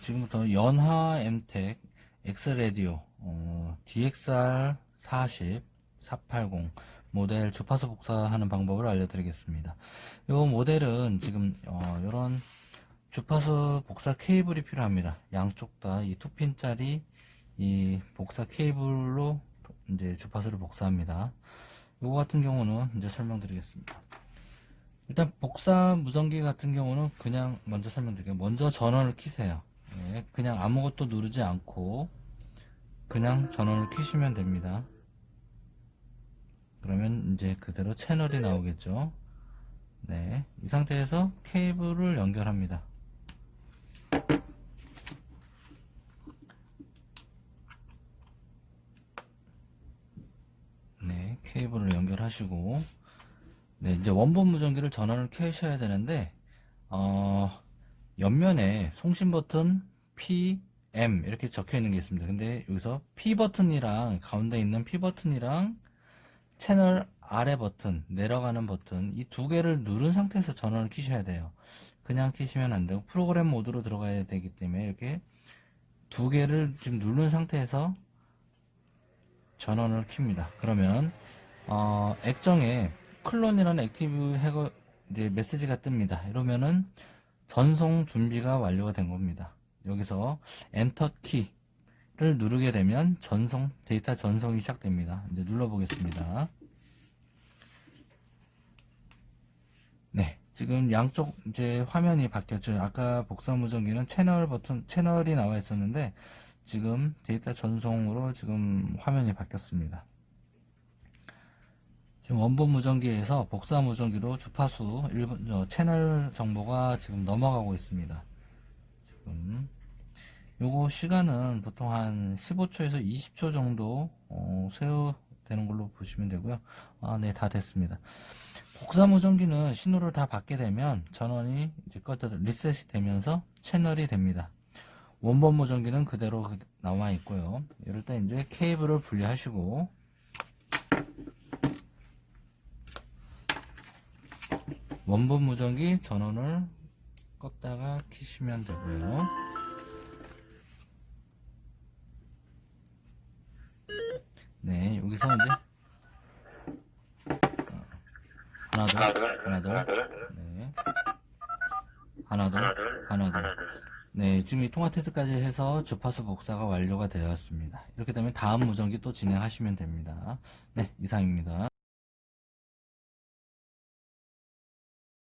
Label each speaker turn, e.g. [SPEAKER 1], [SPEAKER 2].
[SPEAKER 1] 지금부터 연하 엠텍 엑스레디오 어, DXR 40 480 모델 주파수 복사하는 방법을 알려드리겠습니다. 이 모델은 지금 어, 이런 주파수 복사 케이블이 필요합니다. 양쪽 다이 투핀짜리 이 복사 케이블로 이제 주파수를 복사합니다. 이거 같은 경우는 이제 설명드리겠습니다. 일단 복사 무전기 같은 경우는 그냥 먼저 설명드릴게요. 먼저 전원을 키세요. 예, 그냥 아무것도 누르지 않고 그냥 전원을 키시면 됩니다. 그러면 이제 그대로 채널이 나오겠죠. 네, 이 상태에서 케이블을 연결합니다. 네, 케이블을 연결하시고 네, 이제 원본 무전기를 전원을 켜셔야 되는데 어, 옆면에 송신 버튼 P, M 이렇게 적혀 있는 게 있습니다. 근데 여기서 P 버튼이랑 가운데 있는 P 버튼이랑 채널 아래 버튼, 내려가는 버튼 이 두 개를 누른 상태에서 전원을 켜셔야 돼요. 그냥 켜시면 안 되고 프로그램 모드로 들어가야 되기 때문에 이렇게 두 개를 지금 누른 상태에서 전원을 킵니다. 그러면 어, 액정에 클론이라는 액티브 해거 이제 메시지가 뜹니다. 이러면은 전송 준비가 완료가 된 겁니다. 여기서 엔터 키를 누르게 되면 전송 데이터 전송이 시작됩니다. 이제 눌러 보겠습니다. 네, 지금 양쪽 이제 화면이 바뀌었죠. 아까 복사 무전기는 채널 버튼 채널이 나와 있었는데 지금 데이터 전송으로 지금 화면이 바뀌었습니다. 지금 원본 무전기에서 복사 무전기로 주파수 일본 어, 채널 정보가 지금 넘어가고 있습니다. 지금 요거 시간은 보통 한 15초에서 20초 정도 어, 소요되는 걸로 보시면 되고요. 아, 네, 다 됐습니다. 복사 무전기는 신호를 다 받게 되면 전원이 이제 꺼져 리셋이 되면서 채널이 됩니다. 원본 무전기는 그대로 그- 나와 있고요. 이럴 때 이제 케이블을 분리하시고 원본 무전기 전원을 껐다가 키시면 되고요. 네, 여기서 이제 어, 하나 둘, 하나 둘, 네, 하나 둘, 하나 둘. 네, 지금 이 통화 테스트까지 해서 주파수 복사가 완료가 되었습니다. 이렇게 되면 다음 무전기 또 진행하시면 됩니다. 네, 이상입니다.